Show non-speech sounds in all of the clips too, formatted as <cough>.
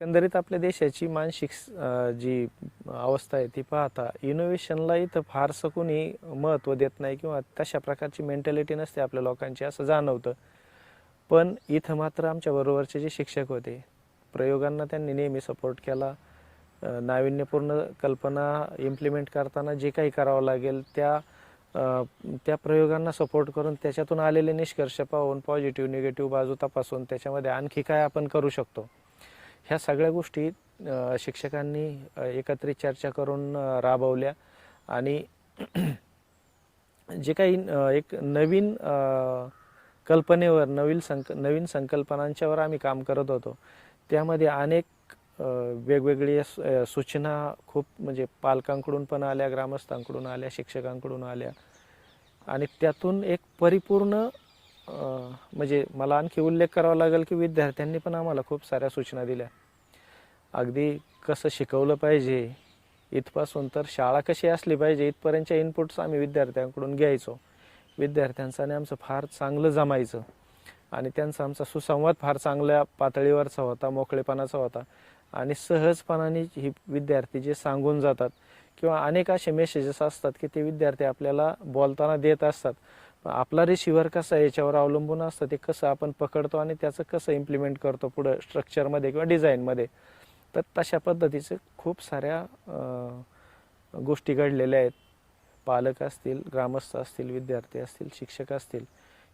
एकंदरीत आपल्या देशाची मानसिक जी अवस्था आहे ती पाहता इनोव्हेशनला इथं फारसं कोणी महत्त्व देत नाही किंवा तशा प्रकारची मेंटॅलिटी नसते आपल्या लोकांची असं जाणवतं. पण इथं मात्र आमच्या बरोबरचे जे शिक्षक होते प्रयोगांना त्यांनी नेहमी सपोर्ट केला. नाविन्यपूर्ण कल्पना इम्प्लिमेंट करताना जे काही करावं लागेल त्या त्या प्रयोगांना सपोर्ट करून त्याच्यातून आलेले निष्कर्ष पाहून पॉझिटिव्ह निगेटिव्ह बाजू तपासून त्याच्यामध्ये आणखी काय आपण करू शकतो? ह्या सगळ्या गोष्टी शिक्षकांनी एकत्रित चर्चा करून राबवल्या. आणि जे काही एक नवीन कल्पनेवर नवीन संक नवीन संकल्पनांच्यावर आम्ही काम करत होतो. त्यामध्ये अनेक वेगवेगळी सु- सूचना खूप म्हणजे पालकांकडून पण आल्या ग्रामस्थांकडून आल्या शिक्षकांकडून आल्या. आणि त्यातून एक परिपूर्ण म्हणजे मला आणखी उल्लेख करावा लागेल की विद्यार्थ्यांनी पण आम्हाला खूप साऱ्या सूचना दिल्या. अगदी कसं शिकवलं पाहिजे इथपासून तर शाळा कशी असली पाहिजे इथपर्यंतच्या इनपुट्स आम्ही विद्यार्थ्यांकडून घ्यायचो. विद्यार्थ्यांचं आणि आमचं फार चांगलं जमायचं. आणि त्यांचा आमचा सुसंवाद फार चांगल्या पातळीवरचा होता मोकळेपणाचा होता. आणि सहजपणाने ही विद्यार्थी जे सांगून जातात किंवा अनेक असे मेसेजेस असतात की ते विद्यार्थी आपल्याला बोलताना देत असतात. आपला रिसिव्हर कसा आहे याच्यावर अवलंबून असतं ते कसं आपण पकडतो आणि त्याचं कसं इम्प्लिमेंट करतो पुढं स्ट्रक्चरमध्ये किंवा डिझाईनमध्ये तर तशा पद्धतीचं खूप साऱ्या गोष्टी घडलेल्या आहेत. पालक असतील ग्रामस्थ असतील विद्यार्थी असतील शिक्षक असतील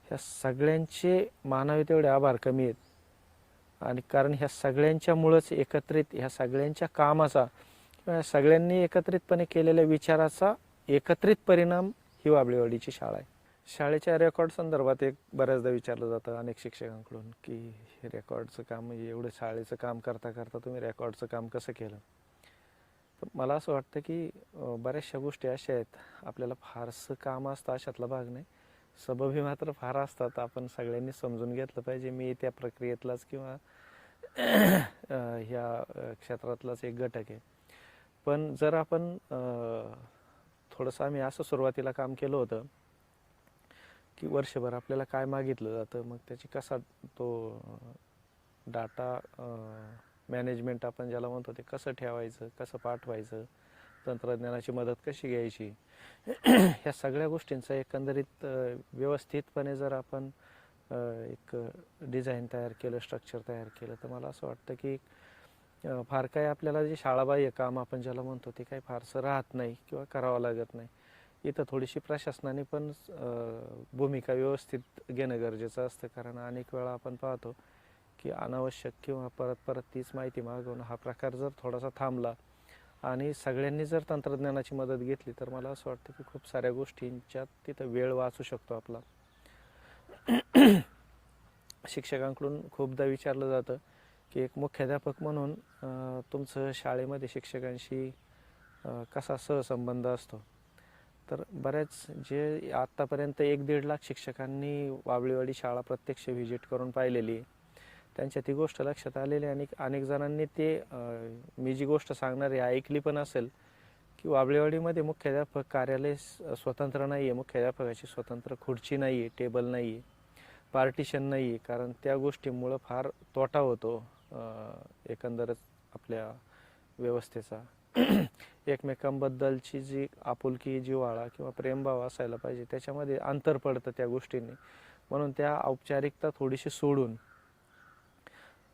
ह्या सगळ्यांचे मानावे तेवढे आभार कमी आहेत. आणि कारण ह्या सगळ्यांच्यामुळंच एकत्रित ह्या सगळ्यांच्या कामाचा किंवा ह्या सगळ्यांनी एकत्रितपणे केलेल्या विचाराचा एकत्रित परिणाम ही वाबळेवाडीची शाळा आहे. शाळेच्या रेकॉर्ड संदर्भात एक बऱ्याचदा विचारलं जातं अनेक शिक्षकांकडून की हे रेकॉर्डचं काम म्हणजे एवढं शाळेचं काम करता करता तुम्ही रेकॉर्डचं काम कसं केलं? तर मला असं वाटतं की बऱ्याचशा गोष्टी अशा आहेत. आपल्याला फारसं काम असतं अशातला भाग नाही. सबबी मात्र फार असतात. आपण सगळ्यांनी समजून घेतलं पाहिजे. मी त्या प्रक्रियेतलाच किंवा ह्या क्षेत्रातलाच एक घटक आहे. पण जर आपण थोडंसं आम्ही असं सुरुवातीला काम केलं होतं की वर्षभर आपल्याला काय मागितलं जातं मग त्याची कसा तो डाटा मॅनेजमेंट आपण ज्याला म्हणतो ते कसं ठेवायचं कसं पाठवायचं तंत्रज्ञानाची मदत कशी घ्यायची <clears throat> ह्या सगळ्या गोष्टींचा एकंदरीत व्यवस्थितपणे जर आपण एक डिझाईन तयार केलं स्ट्रक्चर तयार केलं तर मला असं वाटतं की फार काही आपल्याला जे शाळाबाह्य काम आपण ज्याला म्हणतो ते काही फारसं राहत नाही किंवा करावं लागत नाही. इथं थोडीशी प्रशासनाने पण भूमिका व्यवस्थित घेणं गरजेचं असतं. कारण अनेक वेळा आपण पाहतो की अनावश्यक किंवा परत परत तीच माहिती मागवणं हा प्रकार जर थोडासा थांबला आणि सगळ्यांनी जर तंत्रज्ञानाची मदत घेतली तर मला असं वाटतं की खूप साऱ्या गोष्टींच्यात तिथं वेळ वाचू शकतो आपला. शिक्षकांकडून खूपदा विचारलं जातं की एक मुख्याध्यापक म्हणून तुमचं शाळेमध्ये शिक्षकांशी कसा सहसंबंध असतो? तर बऱ्याच जे आत्तापर्यंत एक दीड लाख शिक्षकांनी वावळीवाडी शाळा प्रत्यक्ष व्हिजिट करून पाहिलेली आहे. त्यांच्या ती गोष्ट लक्षात आलेली आहे आणि अनेक जणांनी ते मी जी गोष्ट सांगणार आहे ऐकली पण असेल की वाबळेवाडीमध्ये मुख्याध्यापक कार्यालय स्वतंत्र नाही आहे मुख्याध्यापकाची स्वतंत्र खुर्ची नाही आहे टेबल नाही आहे पार्टिशन नाही आहे कारण त्या गोष्टीमुळं फार तोटा होतो एकंदरच आपल्या व्यवस्थेचा. एकमेकांबद्दलची जी आपुलकी जिवाळा किंवा प्रेमभाव असायला पाहिजे त्याच्यामध्ये अंतर पडतं त्या गोष्टींनी. म्हणून त्या औपचारिकता थोडीशी सोडून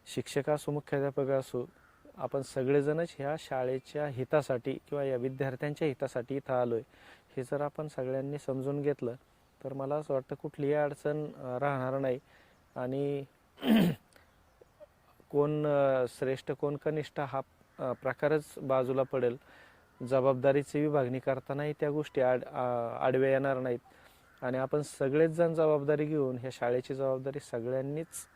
शिक्षक असो मुख्याध्यापक असो आपण सगळेजणच ह्या शाळेच्या हितासाठी किंवा या विद्यार्थ्यांच्या हितासाठी इथं आलोय. हे जर आपण सगळ्यांनी समजून घेतलं तर मला असं वाटतं कुठलीही अडचण राहणार नाही. आणि <clears throat> कोण श्रेष्ठ कोण कनिष्ठ हा प्रकारच बाजूला पडेल. जबाबदारीची विभागणी करतानाही त्या गोष्टी आड आ- आडव्या येणार नाहीत. आणि आपण सगळेच जण जबाबदारी घेऊन ह्या शाळेची जबाबदारी सगळ्यांनीच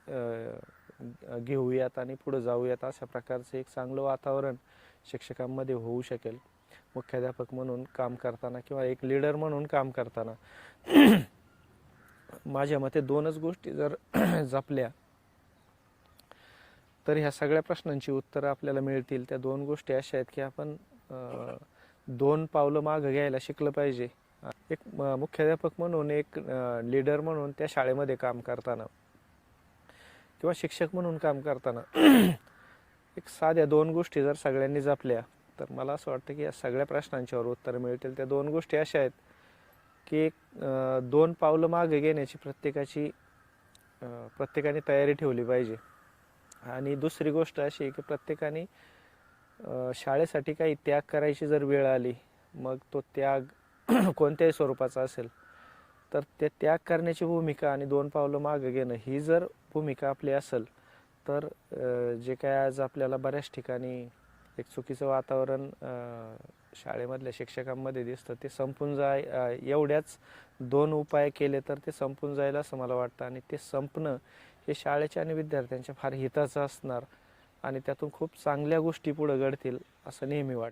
घेऊयात आणि पुढे जाऊयात अशा प्रकारचं एक चांगलं वातावरण शिक्षकांमध्ये होऊ शकेल. मुख्याध्यापक म्हणून काम करताना किंवा एक लीडर म्हणून काम करताना. <clears throat> माझ्या मते दोनच गोष्टी जर <clears throat> जपल्या तर ह्या सगळ्या प्रश्नांची उत्तरं आपल्याला मिळतील. त्या दोन गोष्टी अशा आहेत की आपण दोन पावलं मागं घ्यायला शिकलं पाहिजे. एक मुख्याध्यापक म्हणून एक लीडर म्हणून त्या शाळेमध्ये काम करताना किंवा शिक्षक म्हणून काम करताना <clears throat> एक साध्या दोन गोष्टी जर सगळ्यांनी जपल्या तर मला असं वाटतं की या सगळ्या प्रश्नांच्यावर उत्तर मिळतील. त्या दोन गोष्टी अशा आहेत की एक दोन पावलं मागे घेण्याची प्रत्येकाची प्रत्येकाने तयारी ठेवली पाहिजे. आणि दुसरी गोष्ट अशी आहे की प्रत्येकाने शाळेसाठी काही त्याग करायची जर वेळ आली मग तो त्याग <clears throat> कोणत्याही स्वरूपाचा असेल तर ते त्याग करण्याची भूमिका आणि दोन पावलं मागं घेणं ही जर भूमिका आपली असेल तर जे काय आज आपल्याला बऱ्याच ठिकाणी एक चुकीचं वातावरण शाळेमधल्या शिक्षकांमध्ये दिसतं ते संपून जाय एवढ्याच दोन उपाय केले तर ते संपून जाईल असं मला वाटतं आणि ते संपणं हे शाळेच्या आणि विद्यार्थ्यांच्या फार हिताचं असणार आणि त्यातून खूप चांगल्या गोष्टी पुढं घडतील असं नेहमी वाटतं.